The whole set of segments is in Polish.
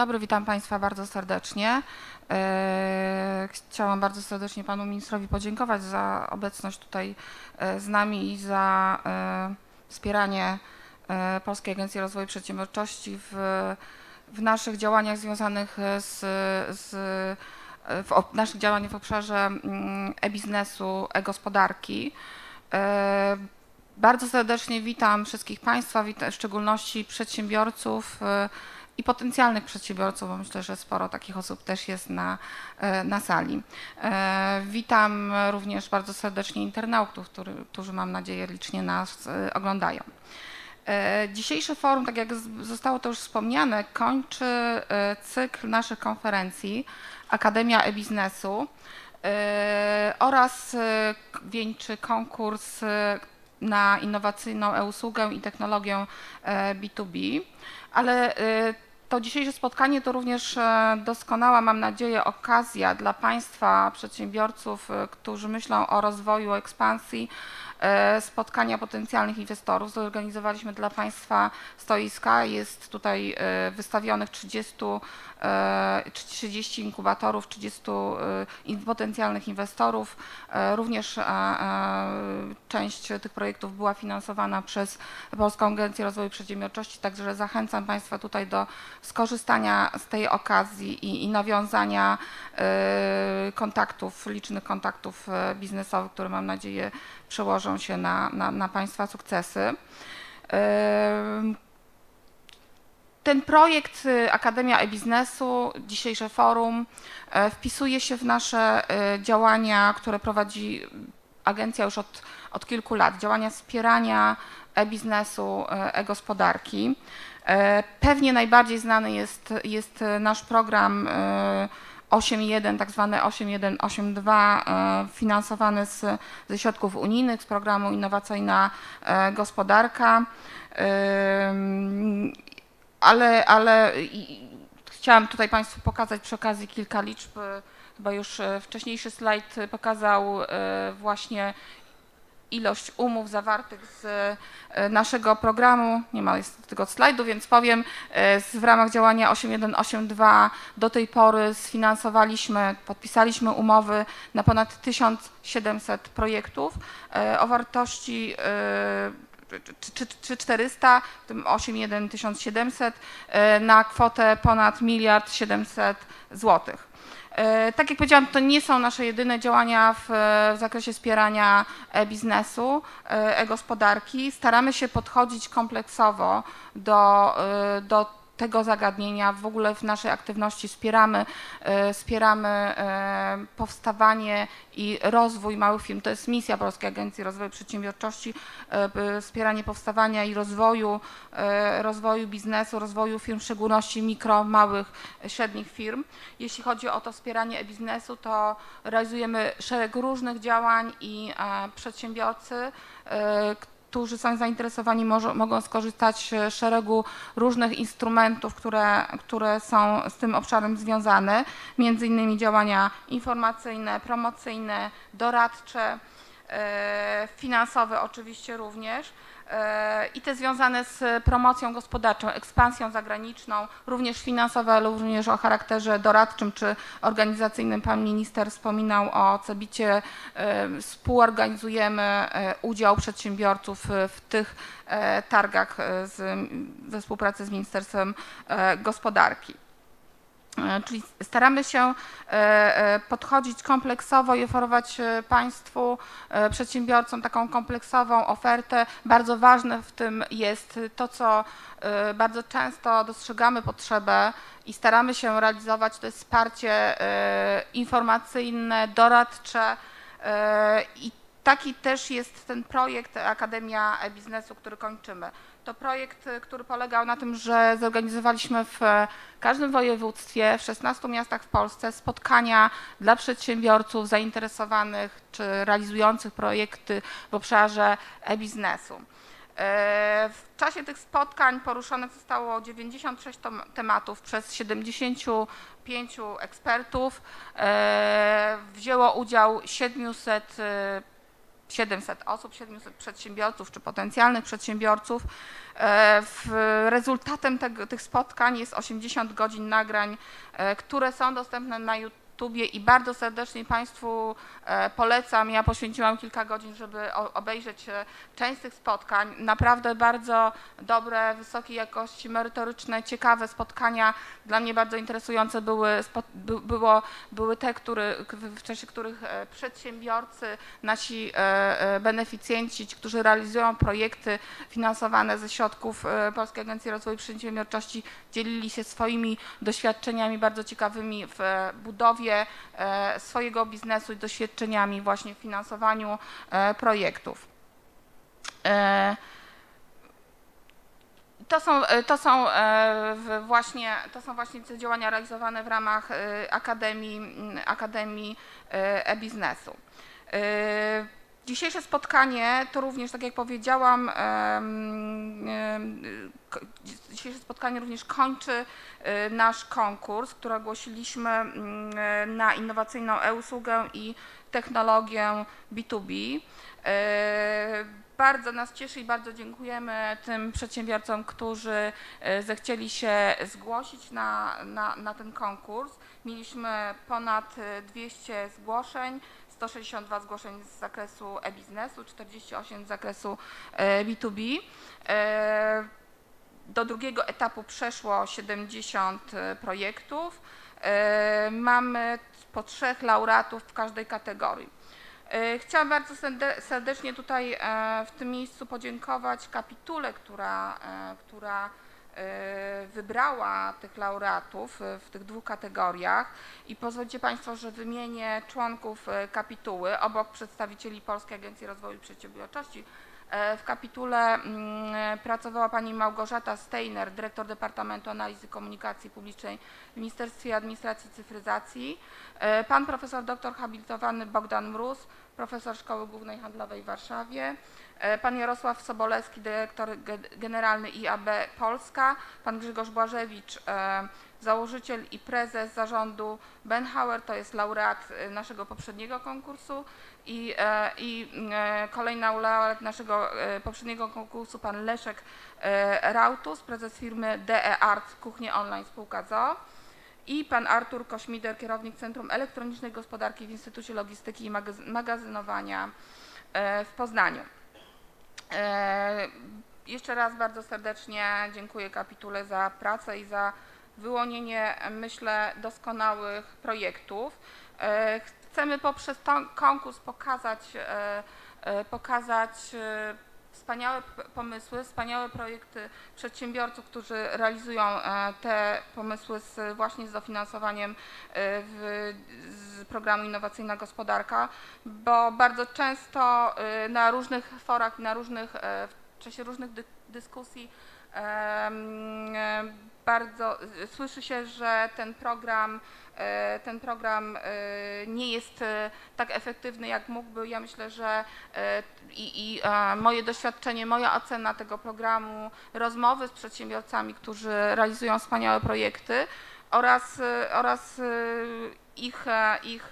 dobry, witam Państwa bardzo serdecznie. E, chciałam bardzo serdecznie Panu Ministrowi podziękować za obecność tutaj e, z nami i za e, wspieranie Polskiej Agencji Rozwoju Przedsiębiorczości w, w naszych działaniach związanych z, z w naszych w obszarze mm, e-biznesu, e-gospodarki. Bardzo serdecznie witam wszystkich Państwa, w szczególności przedsiębiorców i potencjalnych przedsiębiorców, bo myślę, że sporo takich osób też jest na, e, na sali. E, witam również bardzo serdecznie internautów, który, którzy mam nadzieję licznie nas e, oglądają. Dzisiejsze forum, tak jak zostało to już wspomniane, kończy cykl naszych konferencji Akademia e-biznesu oraz wieńczy konkurs na innowacyjną e-usługę i technologię B2B, ale to dzisiejsze spotkanie to również e, doskonała, mam nadzieję, okazja dla Państwa, przedsiębiorców, e, którzy myślą o rozwoju, ekspansji, e, spotkania potencjalnych inwestorów. Zorganizowaliśmy dla Państwa stoiska. Jest tutaj wystawionych 30 30 inkubatorów, 30 potencjalnych inwestorów. Również część tych projektów była finansowana przez Polską Agencję Rozwoju Przedsiębiorczości, także zachęcam Państwa tutaj do skorzystania z tej okazji i, i nawiązania kontaktów, licznych kontaktów biznesowych, które mam nadzieję przełożą się na, na, na Państwa sukcesy. Ten projekt y, Akademia e-biznesu, dzisiejsze forum, e, wpisuje się w nasze y, działania, które prowadzi agencja już od, od kilku lat, działania wspierania e-biznesu, e-gospodarki. Pewnie najbardziej znany jest, jest nasz program 8.1, tak zwany 8.1.8.2, finansowany z, ze środków unijnych, z programu Innowacyjna Gospodarka ale, ale chciałam tutaj Państwu pokazać przy okazji kilka liczb. Chyba już e, wcześniejszy slajd pokazał e, właśnie ilość umów zawartych z e, naszego programu. Nie ma jest tego slajdu, więc powiem, w ramach działania 8182 do tej pory sfinansowaliśmy, podpisaliśmy umowy na ponad 1700 projektów o wartości czy, czy 400, w tym 8,1 1700 e, na kwotę ponad miliard 700 złotych. E, tak jak powiedziałam, to nie są nasze jedyne działania w, w zakresie wspierania biznesu, e, e-gospodarki. Staramy się podchodzić kompleksowo do, do tego zagadnienia. W ogóle w naszej aktywności wspieramy, e, wspieramy e, powstawanie i rozwój małych firm. To jest misja Polskiej Agencji Rozwoju Przedsiębiorczości, e, wspieranie powstawania i rozwoju, rozwoju biznesu, rozwoju firm, w szczególności mikro, małych, średnich firm. Jeśli chodzi o to wspieranie biznesu, to realizujemy szereg różnych działań i przedsiębiorcy, którzy są zainteresowani może, mogą skorzystać z szeregu różnych instrumentów, które, które są z tym obszarem związane, między innymi działania informacyjne, promocyjne, doradcze, e, finansowe oczywiście również. E, i te związane z promocją gospodarczą, ekspansją zagraniczną, również finansowe, ale również o charakterze doradczym czy organizacyjnym. Pan minister wspominał o CEBIT-cie. E, współorganizujemy e, udział przedsiębiorców w tych targach z, we współpracy z Ministerstwem Gospodarki. E, czyli staramy się e, e, podchodzić kompleksowo i oferować Państwu, przedsiębiorcom taką kompleksową ofertę. Bardzo ważne w tym jest to, co bardzo często dostrzegamy potrzebę i staramy się realizować, to jest wsparcie informacyjne, doradcze i taki też jest ten projekt Akademia Biznesu, który kończymy. To projekt, który polegał na tym, że zorganizowaliśmy w każdym województwie, w 16 miastach w Polsce spotkania dla przedsiębiorców zainteresowanych czy realizujących projekty w obszarze e-biznesu. E, w czasie tych spotkań poruszonych zostało 96 tematów przez 75 ekspertów. E, wzięło udział 700 700 osób, 700 przedsiębiorców czy potencjalnych przedsiębiorców. E, rezultatem tego, tych spotkań jest 80 godzin nagrań, e, które są dostępne na YouTube YouTubie i bardzo serdecznie Państwu e, polecam. Ja poświęciłam kilka godzin, żeby obejrzeć e, część tych spotkań. Naprawdę bardzo dobre, wysokiej jakości, merytoryczne, ciekawe spotkania. Dla mnie bardzo interesujące były, było, były te, który, w czasie których e, przedsiębiorcy, nasi beneficjenci, ci, którzy realizują projekty finansowane ze środków Polskiej Agencji Rozwoju Przedsiębiorczości, dzielili się swoimi doświadczeniami bardzo ciekawymi w budowie E, swojego biznesu i doświadczeniami właśnie w finansowaniu e, projektów. E, to są, to są, właśnie, to są właśnie te działania realizowane w ramach Akademii, Akademii e-biznesu. Dzisiejsze spotkanie to również, tak jak powiedziałam, dzisiejsze spotkanie również kończy y, nasz konkurs, który ogłosiliśmy mm, na innowacyjną e-usługę i technologię B2B. Y, bardzo nas cieszy i bardzo dziękujemy tym przedsiębiorcom, którzy zechcieli się zgłosić na, na, na ten konkurs. Mieliśmy ponad 200 zgłoszeń. 162 zgłoszeń z zakresu e-biznesu, 48 z zakresu B2B. E, e, do drugiego etapu przeszło 70 e, projektów. Mamy po trzech laureatów w każdej kategorii. Chciałam bardzo serdecznie tutaj w tym miejscu podziękować kapitule, która, która wybrała tych laureatów e, w tych dwóch kategoriach. I pozwolicie Państwo, że wymienię członków e, kapituły obok przedstawicieli Polskiej Agencji Rozwoju Przedsiębiorczości. W kapitule mm, pracowała pani Małgorzata Steiner, dyrektor Departamentu Analizy Komunikacji Publicznej w Ministerstwie Administracji i Cyfryzacji, pan profesor doktor habilitowany Bogdan Mróz, profesor Szkoły Głównej Handlowej w Warszawie, E, pan Jarosław Sobolewski, dyrektor generalny IAB Polska, pan Grzegorz Błażewicz, e, założyciel i prezes zarządu Benhauer, to jest laureat e, naszego poprzedniego konkursu i, i kolejny laureat naszego poprzedniego konkursu, pan Leszek Rautus, prezes firmy DE Art Kuchnie Online Spółka ZO i pan Artur Kośmider, kierownik Centrum Elektronicznej Gospodarki w Instytucie Logistyki i Magazynowania w Poznaniu. E, jeszcze raz bardzo serdecznie dziękuję kapitule za pracę i za wyłonienie, myślę, doskonałych projektów. E, chcemy poprzez ten konkurs pokazać, e, pokazać wspaniałe pomysły, wspaniałe projekty przedsiębiorców, którzy realizują te pomysły z, właśnie z dofinansowaniem w, programu Innowacyjna Gospodarka, bo bardzo często na różnych forach, na różnych, w czasie różnych dy, dyskusji bardzo słyszy się, że ten program, e, ten program e, nie jest e, tak efektywny, jak mógłby. Ja myślę, że i, i moje doświadczenie, moja ocena tego programu, rozmowy z przedsiębiorcami, którzy realizują wspaniałe projekty oraz, oraz ich, ich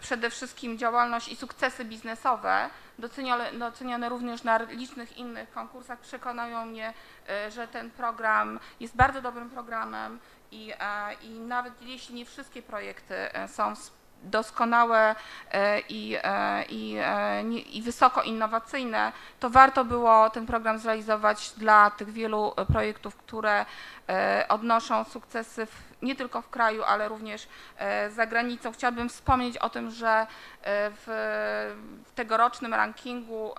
przede wszystkim działalność i sukcesy biznesowe, docenione, docenione również na licznych innych konkursach, przekonują mnie, e, że ten program jest bardzo dobrym programem i, e, i nawet jeśli nie wszystkie projekty e, są doskonałe i, i, i, wysoko innowacyjne, to warto było ten program zrealizować dla tych wielu projektów, które odnoszą sukcesy w nie tylko w kraju, ale również e, za granicą. Chciałabym wspomnieć o tym, że e, w tegorocznym rankingu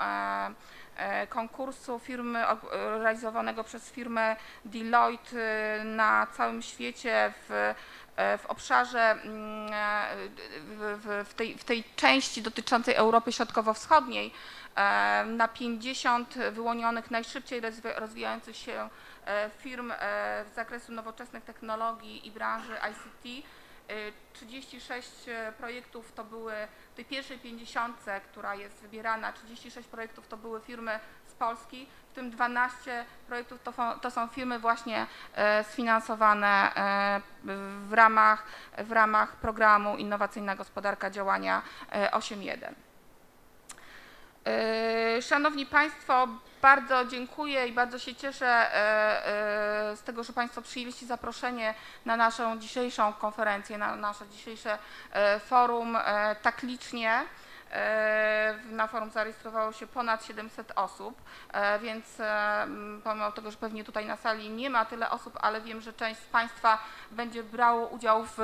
e, konkursu firmy realizowanego przez firmę Deloitte na całym świecie w, w obszarze, mm, w, w, tej, w tej części dotyczącej Europy Środkowo-Wschodniej na 50 wyłonionych najszybciej rozwijających się E, firm e, z zakresu nowoczesnych technologii i branży ICT. 36 e, projektów to były w tej pierwszej 50, która jest wybierana, 36 projektów to były firmy z Polski, w tym 12 projektów to, to są firmy właśnie sfinansowane w ramach, w ramach programu Innowacyjna Gospodarka Działania 8.1. E, Szanowni Państwo, bardzo dziękuję i bardzo się cieszę e, e, z tego, że Państwo przyjęliście zaproszenie na naszą dzisiejszą konferencję, na nasze dzisiejsze forum tak licznie. Na forum zarejestrowało się ponad 700 osób, więc pomimo tego, że pewnie tutaj na sali nie ma tyle osób, ale wiem, że część z Państwa będzie brało udział w,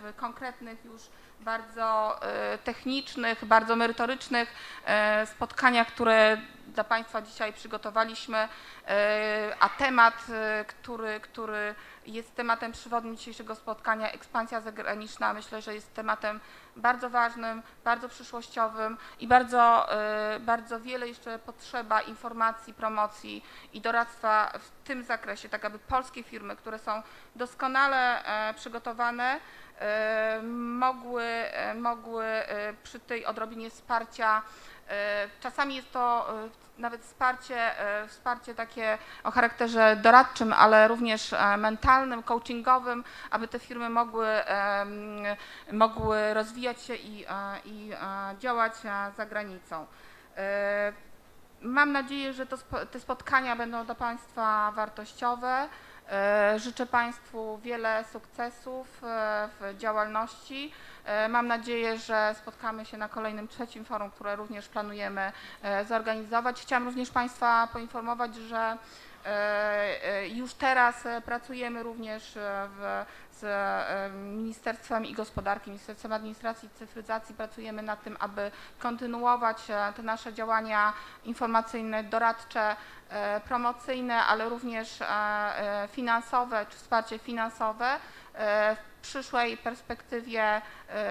w konkretnych już bardzo e, technicznych, bardzo merytorycznych e, spotkaniach, które dla Państwa dzisiaj przygotowaliśmy, e, a temat, który, który jest tematem przewodnim dzisiejszego spotkania, ekspansja zagraniczna, myślę, że jest tematem bardzo ważnym, bardzo przyszłościowym i bardzo, bardzo wiele jeszcze potrzeba informacji, promocji i doradztwa w tym zakresie, tak aby polskie firmy, które są doskonale e, przygotowane, mogły, e, mogły e, przy tej odrobinie wsparcia, e, czasami jest to e, nawet wsparcie, e, wsparcie takie o charakterze doradczym, ale również e, mentalnym, coachingowym, aby te firmy mogły, mogły rozwijać się i, e, i e, działać e, za granicą. E, Mam nadzieję, że to, te spotkania będą dla Państwa wartościowe. E, Życzę Państwu wiele sukcesów e, w działalności. E, Mam nadzieję, że spotkamy się na kolejnym trzecim forum, które również planujemy zorganizować. Chciałam również Państwa poinformować, że już teraz pracujemy również w, z Ministerstwem i Gospodarki, Ministerstwem Administracji i Cyfryzacji. Pracujemy nad tym, aby kontynuować te nasze działania informacyjne, doradcze, promocyjne, ale również e, e, finansowe czy wsparcie finansowe e, przyszłej perspektywie e,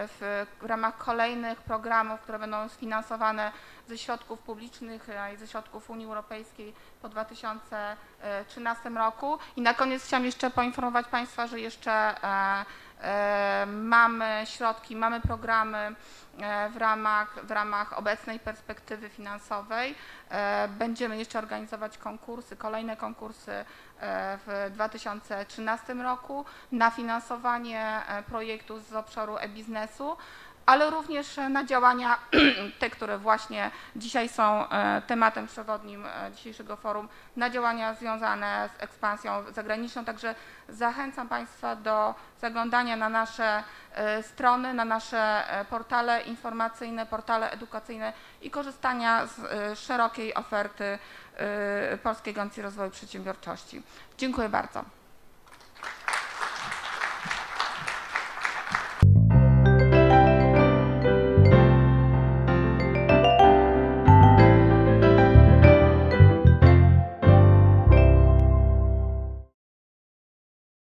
w, ramach kolejnych programów, które będą sfinansowane ze środków publicznych e, i ze środków Unii Europejskiej po 2013 roku. I na koniec chciałam jeszcze poinformować Państwa, że jeszcze e, mamy środki, mamy programy w ramach, w ramach obecnej perspektywy finansowej. Będziemy jeszcze organizować konkursy, kolejne konkursy w 2013 roku na finansowanie e, projektów z obszaru e-biznesu, ale również na działania, te, które właśnie dzisiaj są e, tematem przewodnim e, dzisiejszego forum, na działania związane z ekspansją zagraniczną. Także zachęcam Państwa do zaglądania na nasze strony, na nasze portale informacyjne, portale edukacyjne i korzystania z szerokiej oferty Polskiej Agencji Rozwoju Przedsiębiorczości. Dziękuję bardzo.